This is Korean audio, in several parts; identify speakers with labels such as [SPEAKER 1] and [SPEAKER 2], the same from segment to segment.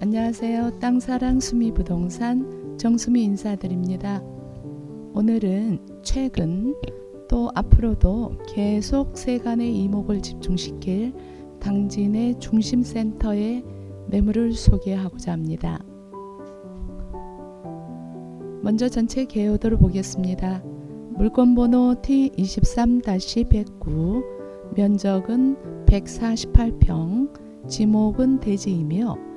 [SPEAKER 1] 안녕하세요. 땅사랑 수미 부동산 정수미 인사드립니다. 오늘은 최근 또 앞으로도 계속 세간의 이목을 집중시킬 당진의 중심센터의 매물을 소개하고자 합니다. 먼저 전체 개요도를 보겠습니다. 물건번호 T23-109 면적은 148평 지목은 대지이며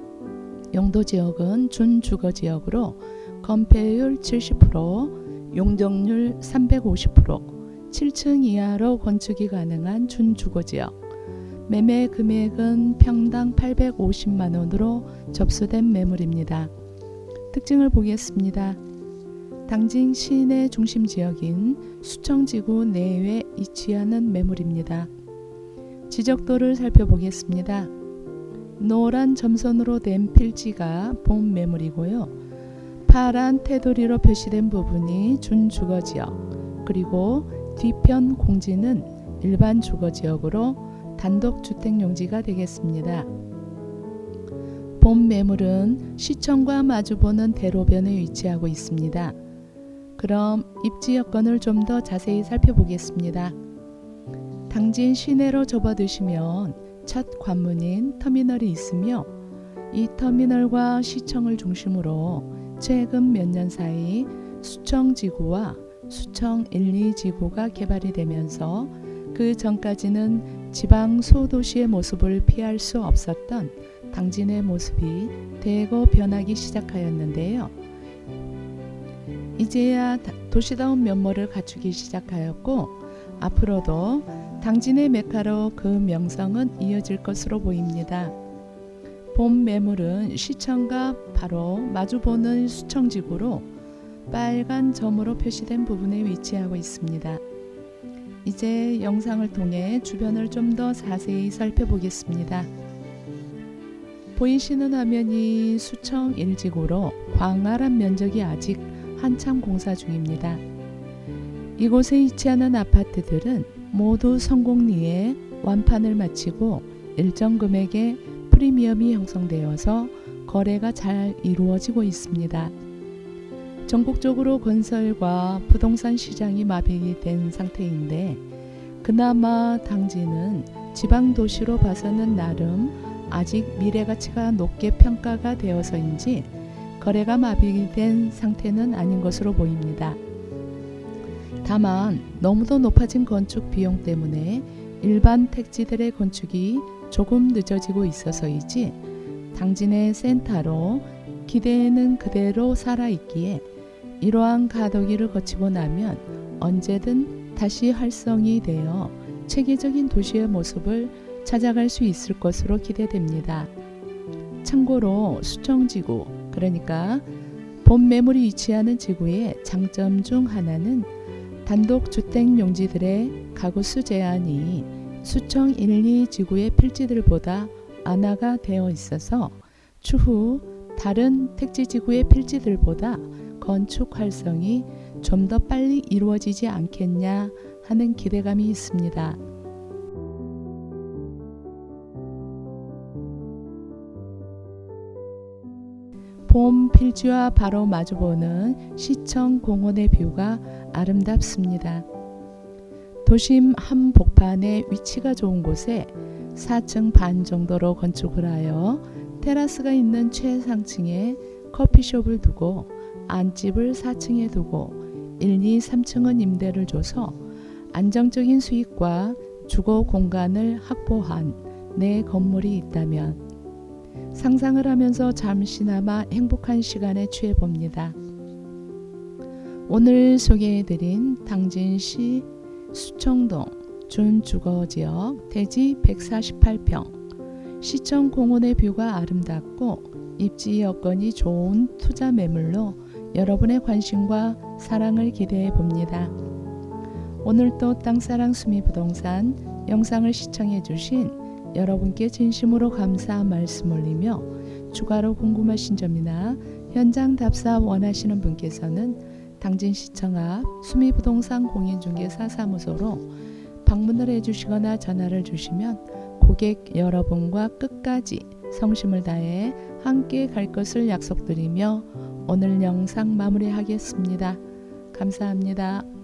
[SPEAKER 1] 용도 지역은 준주거 지역으로 건폐율 70%, 용적률 350%, 7층 이하로 건축이 가능한 준주거 지역. 매매 금액은 평당 850만 원으로 접수된 매물입니다. 특징을 보겠습니다. 당진 시내 중심 지역인 수청지구 내외에 위치하는 매물입니다. 지적도를 살펴보겠습니다. 노란 점선으로 된 필지가 본 매물이고요. 파란 테두리로 표시된 부분이 준주거지역, 그리고 뒤편 공지는 일반 주거지역으로 단독 주택 용지가 되겠습니다. 본 매물은 시청과 마주보는 대로변에 위치하고 있습니다. 그럼 입지 여건을 좀 더 자세히 살펴보겠습니다. 당진 시내로 접어드시면 첫 관문인 터미널이 있으며 이 터미널과 시청을 중심으로 최근 몇 년 사이 수청 지구와 수청 1, 2 지구가 개발이 되면서 그 전까지는 지방 소도시의 모습을 피할 수 없었던 당진의 모습이 대거 변하기 시작하였는데요. 이제야 도시다운 면모를 갖추기 시작하였고 앞으로도 당진의 메카로 그 명성은 이어질 것으로 보입니다. 본 매물은 시청과 바로 마주보는 수청지구로 빨간 점으로 표시된 부분에 위치하고 있습니다. 이제 영상을 통해 주변을 좀 더 자세히 살펴보겠습니다. 보이시는 화면이 수청 1지구로 광활한 면적이 아직 한참 공사 중입니다. 이곳에 위치하는 아파트들은 모두 성공리에 완판을 마치고 일정 금액의 프리미엄이 형성되어서 거래가 잘 이루어지고 있습니다. 전국적으로 건설과 부동산 시장이 마비된 상태인데 그나마 당진은 지방 도시로 봐서는 나름 아직 미래 가치가 높게 평가가 되어서인지 거래가 마비된 상태는 아닌 것으로 보입니다. 다만 너무도 높아진 건축 비용 때문에 일반 택지들의 건축이 조금 늦어지고 있어서이지 당진의 센터로 기대는 그대로 살아있기에 이러한 가덕기를 거치고 나면 언제든 다시 활성이 되어 체계적인 도시의 모습을 찾아갈 수 있을 것으로 기대됩니다. 참고로 수청지구, 그러니까 본 매물이 위치하는 지구의 장점 중 하나는 단독 주택 용지들의 가구수 제한이 수청 1, 2 지구의 필지들보다 완화가 되어 있어서 추후 다른 택지 지구의 필지들보다 건축 활성이 좀 더 빨리 이루어지지 않겠냐 하는 기대감이 있습니다. 봄 필지와 바로 마주보는 시청 공원의 뷰가 아름답습니다. 도심 한복판에 위치가 좋은 곳에 4층 반 정도로 건축을 하여 테라스가 있는 최상층에 커피숍을 두고 안집을 4층에 두고 1, 2, 3층은 임대를 줘서 안정적인 수익과 주거 공간을 확보한 내 건물이 있다면 상상을 하면서 잠시나마 행복한 시간에 취해 봅니다. 오늘 소개해드린 당진시 수청동 준주거지역 대지 148평 시청 공원의 뷰가 아름답고 입지 여건이 좋은 투자 매물로 여러분의 관심과 사랑을 기대해 봅니다. 오늘도 땅사랑 수미 부동산 영상을 시청해 주신 여러분께 진심으로 감사 말씀 올리며 추가로 궁금하신 점이나 현장 답사 원하시는 분께서는 당진 시청 앞 수미부동산 공인중개사 사무소로 방문을 해주시거나 전화를 주시면 고객 여러분과 끝까지 성심을 다해 함께 갈 것을 약속드리며 오늘 영상 마무리하겠습니다. 감사합니다.